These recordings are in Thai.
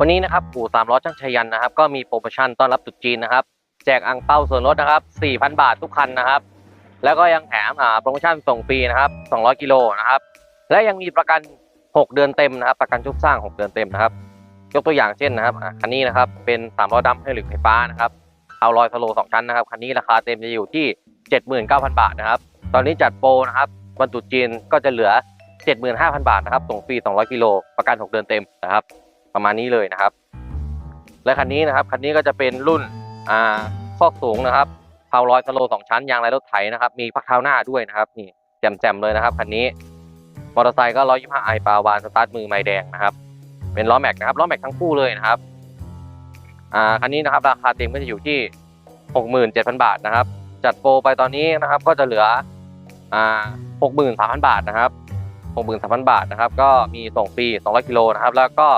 วันนี้นะครับอู่สามล้อช่างชัยยันนะครับ ก็มีโปรโมชั่นต้อนรับตรุษจีนนะครับ แจกอังเปาส่วนลดนะครับ 4,000 บาททุกคันนะครับ แล้วก็ยังแถมอ่าโปรโมชั่นส่งฟรีนะครับ 200 กิโลนะครับ และยังมีประกัน 6 เดือนเต็มนะครับ ประกันชุบสร้าง 6 เดือนเต็มนะครับ ยกตัวอย่างเช่นนะครับคันนี้นะครับ เป็น3ล้อดำให้หลึกไฟฟ้านะครับ เอาลอยสโลสองชั้นนะครับ คันนี้ราคาเต็มจะอยู่ที่ 79,000 บาทนะครับ ตอนนี้จัดโปรนะครับวันตุจีนก็จะเหลือ 75,000 บาทนะครับ ส่งฟรี 200 กิโล ประกัน 6 เดือนเต็มนะครับ ประมาณนี้เลยนะครับ และคันนี้นะครับคันนี้ก็จะเป็นรุ่นอ่าคอกสูงนะครับเผาร้อยสโลสองชั้นยางไรรถไถนะครับ มีพักเท้าหน้าด้วยนะครับนี่แจ่มๆเลยนะครับคันนี้มอเตอร์ไซค์ก็125ไอปาวานสตาร์ทมือไม้แดงนะครับ เป็นล้อแม็กนะครับล้อแม็กทั้งคู่เลยนะครับอ่าคันนี้นะครับราคาเต็มก็จะอยู่ที่67,000บาทนะครับ จัดโปรไปตอนนี้นะครับก็จะเหลืออ่า63,000บาทนะครับ63,000บาทนะครับ ก็มีส่งฟรี200กิโลนะครับ แล้วก็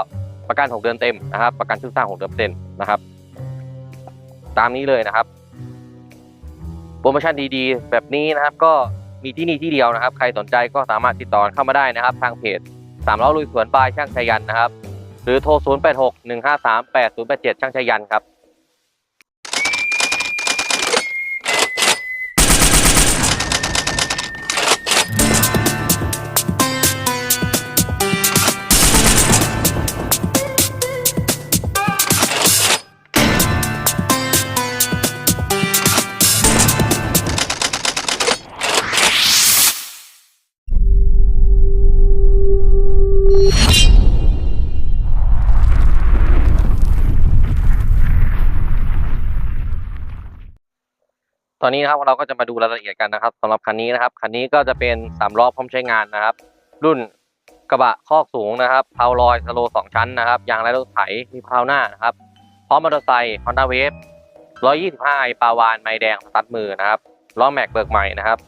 ประกัน 6 เดือนเต็มนะครับ ประกันชุดสร้าง 6 เดือนเต็มนะครับ ตามนี้เลยนะครับโปรโมชั่นดีๆ แบบนี้นะครับ ก็มีที่นี่ที่เดียวนะครับ ใครสนใจก็สามารถติดต่อเข้ามาได้นะครับ ทางเพจสามล้อลุยสวนบายช่างชัยยันนะครับ หรือโทร 086 153 8087 ช่างชัยยันครับ ตอนนี้นะครับเราก็จะมาดูรายละเอียดกันนะครับสำหรับคันนี้นะครับคันนี้ก็จะเป็นสามล้อพร้อมใช้งานนะครับ รุ่นกระบะคอกสูงนะครับเพาลอยสโลสองชั้นนะครับยางไรรถไถมีเพาหน้านะครับพร้อมมอเตอร์ไซค์ฮอนด้าเวฟ125ไอปาวานไม้แดงสตัดมือนะครับล้อแม็กเบิกใหม่นะครับ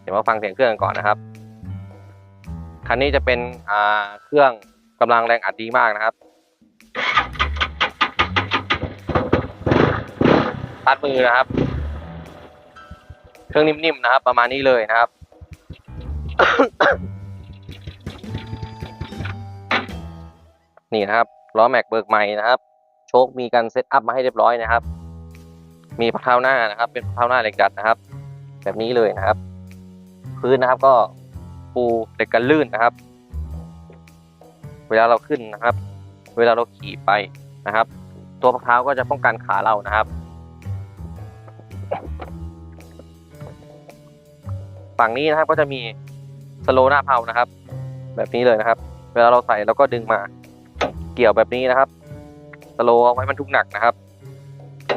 เดี๋ยวมาฟังเสียงเครื่องกันก่อนนะครับคันนี้จะเป็นเครื่องกำลังแรงอัดดีมากนะครับตัดมือนะครับ เครื่องนิ่มๆนะครับ ประมาณนี้เลยนะครับ นี่นะครับล้อแม็กเบิกใหม่นะครับ โชคมีการเซตอัพมาให้เรียบร้อยนะครับ มีพักเท้าหน้านะครับ เป็นพักเท้าหน้าเหล็กดัดนะครับ แบบนี้เลยนะครับ พื้นนะครับก็ปูเหล็กกันลื่นนะครับ เวลาเราขึ้นนะครับ เวลาเราขี่ไปนะครับ ตัวพักเท้าก็จะป้องกันขาเรานะครับ ฝั่งนี้นะครับก็จะมีสโลหน้าเพานะครับ แบบนี้เลยนะครับ เวลาเราใส่เราก็ดึงมาเกี่ยวแบบนี้นะครับสโลเอาไว้บรรทุกหนักนะครับ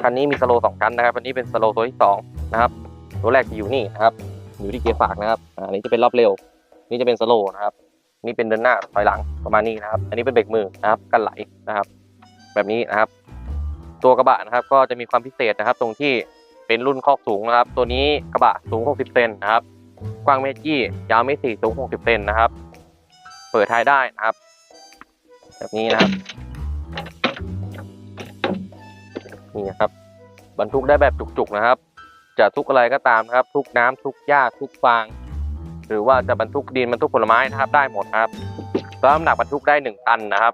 คันนี้มีสโลสองชั้นนะครับอันนี้เป็นสโลตัวที่สองนะครับตัวแรกจะอยู่นี่นะครับ อยู่ที่เกียร์ฝากนะครับอันนี้จะเป็นรอบเร็ว นี่จะเป็นสโลนะครับ นี่เป็นเดินหน้าถอยหลังประมาณนี้นะครับ อันนี้เป็นเบรกมือนะครับ กันไหลนะครับ แบบนี้นะครับ ตัวกระบะนะครับ ก็จะมีความพิเศษนะครับ ตรงที่เป็นรุ่นคอกสูงนะครับ ตัวนี้กระบะสูง 60 เซนนะครับ กว้างเมตรยี่ยาวเมตรสี่สูง60เซนนะครับ เปิดท้ายได้นะครับ แบบนี้นะครับ นี่นะครับ บรรทุกได้แบบจุกๆนะครับ จะทุกอะไรก็ตามนะครับ ทุกน้ำทุกหญ้าทุกฟาง หรือว่าจะบรรทุกดินบรรทุกผลไม้นะครับ ได้หมดครับรับน้ำหนักบรรทุกได้หนึ่งตันนะครับ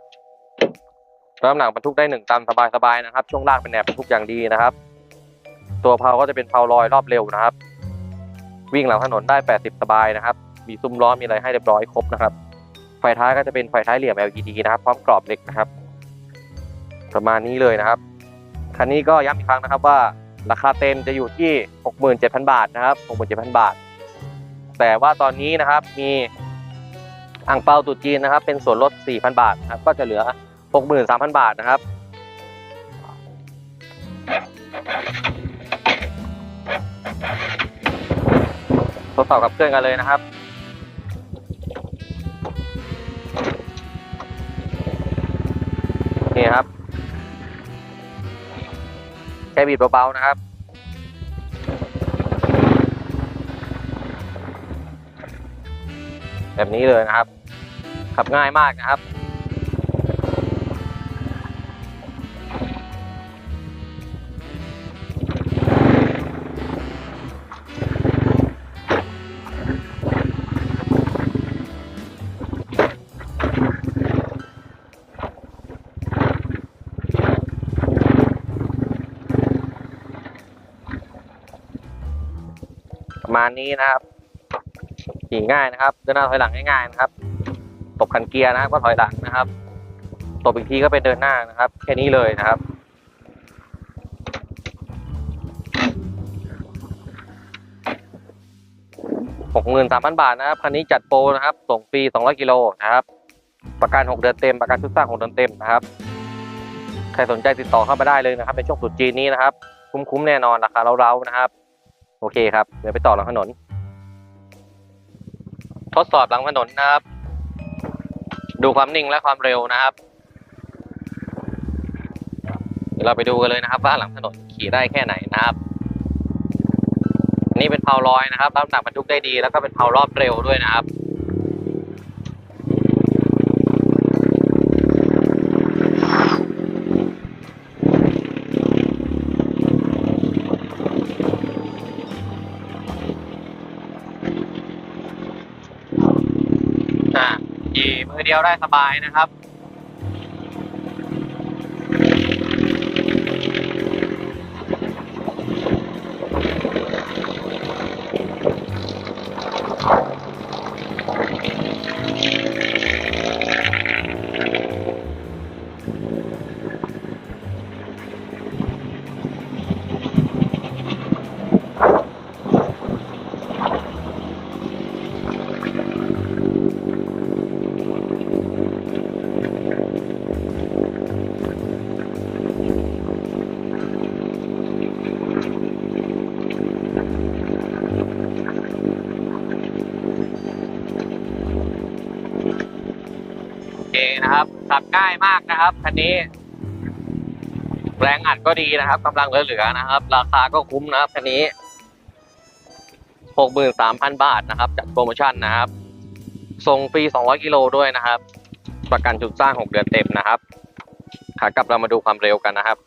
รับน้ำหนักบรรทุกได้หนึ่งตันสบายๆนะครับ ช่วงล่างเป็นแหนบบรรทุกอย่างดีนะครับ ตัวเพลาก็จะเป็นเพลาลอยรอบเร็วนะครับ วิ่งหลังถนนได้ 80 สบายนะครับ มีซุ้มล้อมีอะไรให้เรียบร้อยครบนะครับ ไฟท้ายก็จะเป็นไฟท้ายเหลี่ยม LED นะครับ พร้อมกรอบเหล็กนะครับ ประมาณนี้เลยนะครับ คันนี้ก็ย้ำอีกครั้งนะครับว่าราคาเต็มจะอยู่ที่ 67,000 บาทนะครับ 67,000 บาท แต่ว่าตอนนี้นะครับมีอ่างเปาตุจีนนะครับ เป็นส่วนลด 4,000 บาทนะครับ ก็จะเหลือ 63,000 บาทนะครับ ทดสอบกับเครื่องกันเลยนะครับนี่ครับแค่บีบเบาๆนะครับแบบนี้เลยนะครับ ขับง่ายมากนะครับ ประมาณนี้นะครับขี่ง่ายนะครับเดินหน้าถอยหลังง่ายๆนะครับ ตบคันเกียร์นะครับก็ถอยหลังนะครับ ตบอีกทีก็เป็นเดินหน้านะครับ แค่นี้เลยนะครับหกหมื่นสามพันบาทนะครับคันนี้จัดโปรนะครับ ส่งฟรีสองร้อยกิโลนะครับ ประกันหกเดือนเต็มประกันชุดสร้างหกเดือนเต็มนะครับ ใครสนใจติดต่อเข้ามาได้เลยนะครับในช่วงตรุษจีนนี้นะครับ คุ้มๆแน่นอนราคาเราๆนะครับ โอเคครับ เดี๋ยวไปต่อหลังถนน ทดสอบหลังถนนนะครับ ดูความนิ่งและความเร็วนะครับ เดี๋ยวเราไปดูกันเลยนะครับ ว่าหลังถนนขี่ได้แค่ไหนนะครับนี่เป็นเพาลอยนะครับรับน้ำหนักบรรทุกได้ดี แล้วก็เป็นเพารอบเร็วด้วยนะครับ อ่าขี่มือ เดียวได้สบายนะครับ ขับง่ายมากนะครับคันนี้ แรงอัดก็ดีนะครับกำลังเหลือๆนะครับ ราคาก็คุ้มนะครับคันนี้หกหมื่นสามพันบาทนะครับจัดโปรโมชั่นนะครับส่งฟรีสองร้อยกิโลด้วยนะครับ ประกันจุดสร้างหกเดือนเต็มนะครับขากลับเรามาดูความเร็วกันนะครับ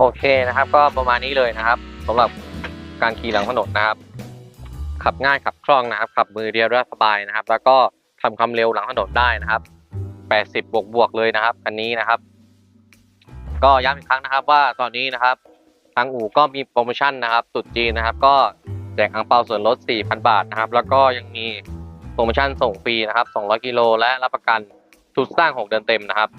โอเคนะครับ ก็ประมาณนี้เลยนะครับสำหรับการขี่หลังถนนนะครับ ขับง่ายขับคล่องนะครับ ขับมือเดียวได้สบายนะครับ แล้วก็ทำความเร็วหลังถนนได้นะครับ 80 บวกบวกเลยนะครับคันนี้นะครับ ก็ย้ำอีกครั้งนะครับ ว่าตอนนี้นะครับ ทางอู่ก็มีโปรโมชั่นนะครับตุดจีนนะครับ ก็แจกอังเปาส่วนลด 4,000 บาทนะครับ แล้วก็ยังมีโปรโมชั่นส่งฟรีนะครับ 200 กิโลและรับประกันชุดสร้าง 6 เดือนเต็มนะครับ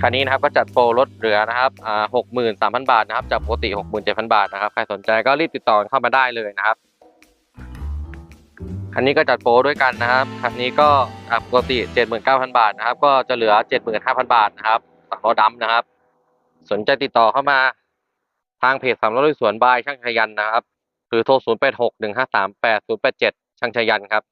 คันนี้นะครับก็จัดโปรลดเหลือนะครับอ่าหกหมื่นสามพันบาทนะครับจากปกติหกหมื่นเจ็ดพันบาทนะครับใครสนใจก็รีบติดต่อเข้ามาได้เลยนะครับคันนี้ก็จัดโปรด้วยกันนะครับคันนี้ก็จาปกติเจ็ดหมื่นเก้าพันบาทนะครับ ก็จะเหลือเจ็ดหมื่นห้าพันบาทนะครับสามล้อดำนะครับ สนใจติดต่อเข้ามาทางเพจสามร้อลุยสวนบายช่างชยันนะครับหรือโทรศูนย์แปดหกหนึ่งห้าสามแปดศูนย์แปดเจ็ดช่างชยันครับ